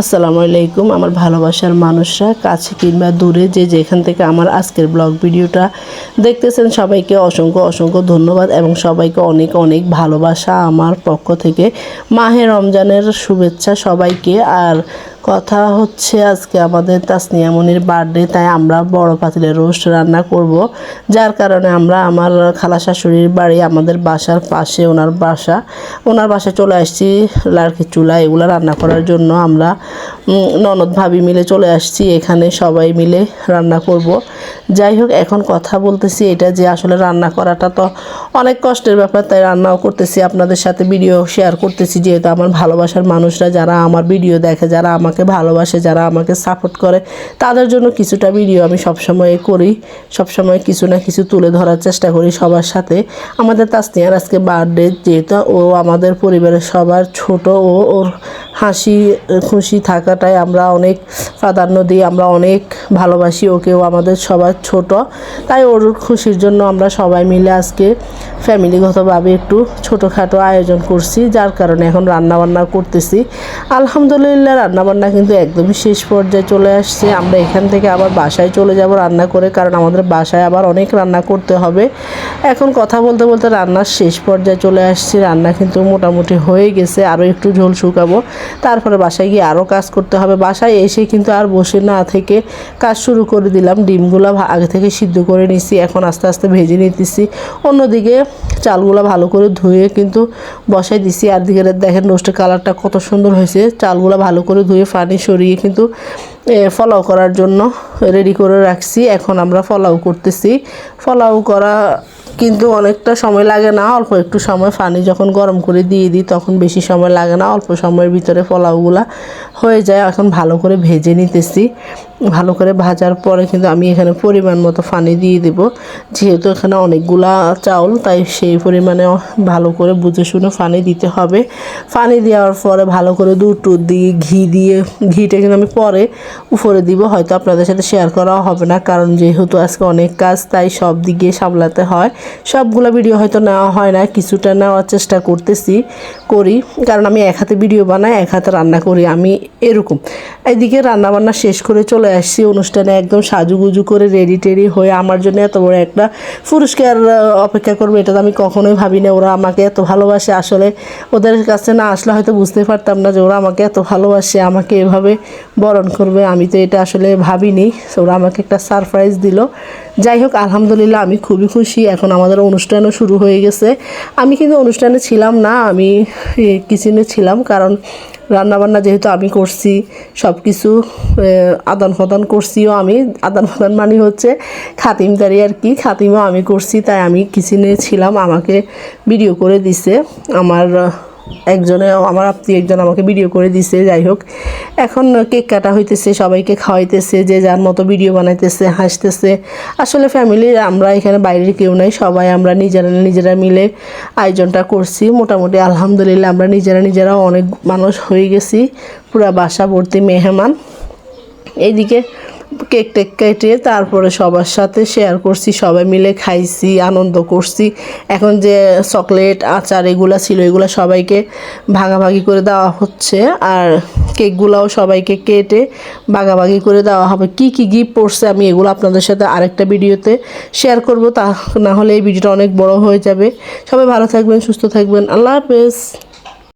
আসসালামু আলাইকুম, আমার ভালোবাসার মানুষরা কাছে কিংবা দূরে যে যেখান থেকে আমার আজকের ব্লগ ভিডিওটা দেখতেছেন, সবাইকে অসংখ্য অসংখ্য ধন্যবাদ এবং সবাইকে অনেক অনেক ভালোবাসা আমার পক্ষ থেকে। মাহে রমজানের শুভেচ্ছা সবাইকে, আর কথা হচ্ছে আজকে আমাদের তাসনিয়ামনির বার্থডে তাই আমরা বড় পাতিলে রোস্ট রান্না করব। যার কারণে আমরা আমার খালা শাশুড়ির বাড়ি, আমাদের বাসার পাশে, ওনার বাসা, ওনার বাসায় চলে আসছি লাড়কি চুলা এগুলো রান্না করার জন্য আমরা ননদ ভাবি মিলে চলে আসছি। এখানে সবাই মিলে রান্না করব। যাই হোক, এখন কথা বলতেছি এটা যে আসলে রান্না করাটা তো অনেক কষ্টের ব্যাপার, তাই রান্নাও করতেছি। আপনাদের সাথে ভিডিও শেয়ার করতেছি, যেহেতু আমার ভালোবাসার মানুষরা, যারা আমার ভিডিও দেখে, যারা আমাকে ভালোবাসে, যারা আমাকে সাপোর্ট করে, তাদের জন্য কিছুটা ভিডিও আমি সবসময় করি। সবসময় কিছু না কিছু তুলে ধরার চেষ্টা করি সবার সাথে। আমাদের তাসনিয়ার আজকে বার্থডে যেহেতু ও আমাদের পরিবারের সবার ছোট, ও ওর হাসি, খুশি থাকাটাই আমরা অনেক প্রাধান্য দিই, আমরা অনেক ভালোবাসি ওকেও, আমাদের সবার ছোট। তাই ওর খুশির জন্য আমরা সবাই মিলে আজকে ফ্যামিলিগতভাবে একটু ছোটোখাটো আয়োজন করছি, যার কারণে এখন রান্নাবান্না করতেছি। আলহামদুলিল্লাহ, রান্নাবান্না কিন্তু একদমই শেষ পর্যায়ে চলে আসছে। আমরা এখান থেকে আবার বাসায় চলে যাব রান্না করে, কারণ আমাদের বাসায় আবার অনেক রান্না করতে হবে। এখন কথা বলতে বলতে রান্নার শেষ পর্যায়ে চলে আসছি, রান্না কিন্তু মোটামুটি হয়ে গেছে, আরও একটু ঝোল শুকাবো। তারপরে বাসায় গিয়ে আরও কাজ করতে হবে। বাসায় এসে কিন্তু আর বসে না থেকে কাজ শুরু করে দিলাম। ডিমগুলো আগে থেকে সিদ্ধ করে নিছি, এখন আস্তে আস্তে ভেজে নিতেছি। অন্যদিকে চালগুলো ভালো করে ধুয়ে কিন্তু বসায় দিছি। আর দিকে দেখেন রোস্টের কালারটা কত সুন্দর হয়েছে। চালগুলো ভালো করে ধুয়ে পানি সরিয়ে কিন্তু ফলাও করার জন্য রেডি করে রাখছি। এখন আমরা ফলাও করতেছি। ফলাও করা কিন্তু অনেকটা সময় লাগে না। অল্প একটু সময় পানি যখন গরম করে দিয়ে দিই, তখন বেশি সময় লাগে না। অল্প সময়ের ভিতরে পোলাওগুলা হয়ে যায়। এখন ভালো করে ভেজে নিতেছি। ভালো করে ভাজার পরে কিন্তু আমি এখানে পরিমাণ মতো পানি দিয়ে দেব। যেহেতু এখানে অনেকগুলা চাউল, তাই সেই পরিমাণে ভালো করে বুঝে শুনে পানি দিতে হবে। পানি দেওয়ার পরে ভালো করে দুধ টুধ দিয়ে ঘি দিয়ে, ঘিটা কিন্তু আমি পরে উপরে দিব। হয়তো আপনাদের সাথে শেয়ার করাও হবে না, কারণ যেহেতু আজকে অনেক কাজ, তাই সব দিকে সামলাতে হয়। সবগুলো ভিডিও হয়তো নেওয়া হয় না, কিছুটা নেওয়ার চেষ্টা করতেছি, করি। কারণ আমি এক হাতে ভিডিও বানাই, এক হাতে রান্না করি। আমি এরকম। এদিকে রান্না বান্না শেষ করে চলে আসছি অনুষ্ঠানে একদম সাজুগুজু করে রেডি টেডি হয়ে আমার জন্য এত বড় একটা পুরস্কার অপেক্ষা করবে এটা তো আমি কখনোই ভাবি না ওরা আমাকে এত ভালোবাসে আসলে। ওদের কাছে না আসলে হয়তো বুঝতে পারতাম না যে ওরা আমাকে এত ভালোবাসে, আমাকে এভাবে বরণ করবে। আমি তো এটা আসলে ভাবিনি। ওরা আমাকে একটা সারপ্রাইজ দিল। যাই হোক, আলহামদুলিল্লাহ আমি খুবই খুশি। এখন আমাদের অনুষ্ঠানও শুরু হয়ে গেছে। আমি কিন্তু অনুষ্ঠানে ছিলাম না, আমি কিচেনে ছিলাম। কারণ রান্নাবান্না যেহেতু আমি করছি সব কিছু আদান প্রদান করছিও আমি। আদান প্রদান মানে হচ্ছে খাতিমদারি আর কি। খাতিমও আমি করছি, তাই আমি কিচেনে ছিলাম, আমাকে ভিডিও করে দিছে। আমার একজনে আমার আত্মীয় একজন আমাকে ভিডিও করে দিছে, যাই হোক। এখন কেক কাটা হইতেছে, সবাইকে খাওয়াইতেছে, যে যার মতো ভিডিও বানাইতেছে, হাসতেছে। আসলে ফ্যামিলির আমরা এখানে বাইরের কেউ নাই, সবাই আমরা নিজেরা নিজেরা মিলে আয়োজনটা করছি। মোটামুটি আলহামদুলিল্লাহ আমরা নিজেরা নিজেরা অনেক মানুষ হয়ে গেছি, পুরা বাসা ভর্তি মেহমান। এইদিকে কেক টেক কেটে তারপরে সবার সাথে শেয়ার করছি, সবাই মিলে খাইছি, আনন্দ করছি। এখন যে চকলেট আচার এগুলো ছিল, এগুলো সবাইকে ভাগাভাগি করে দেওয়া হচ্ছে। আর কেকগুলোও সবাইকে কেটে ভাগাভাগি করে দেওয়া হবে। কি কি গিফট পড়ছে আমি এগুলো আপনাদের সাথে আরেকটা ভিডিওতে শেয়ার করব। তা না হলে এই ভিডিওটা অনেক বড় হয়ে যাবে। সবাই ভালো থাকবেন, সুস্থ থাকবেন। আল্লাহ হাফেজ।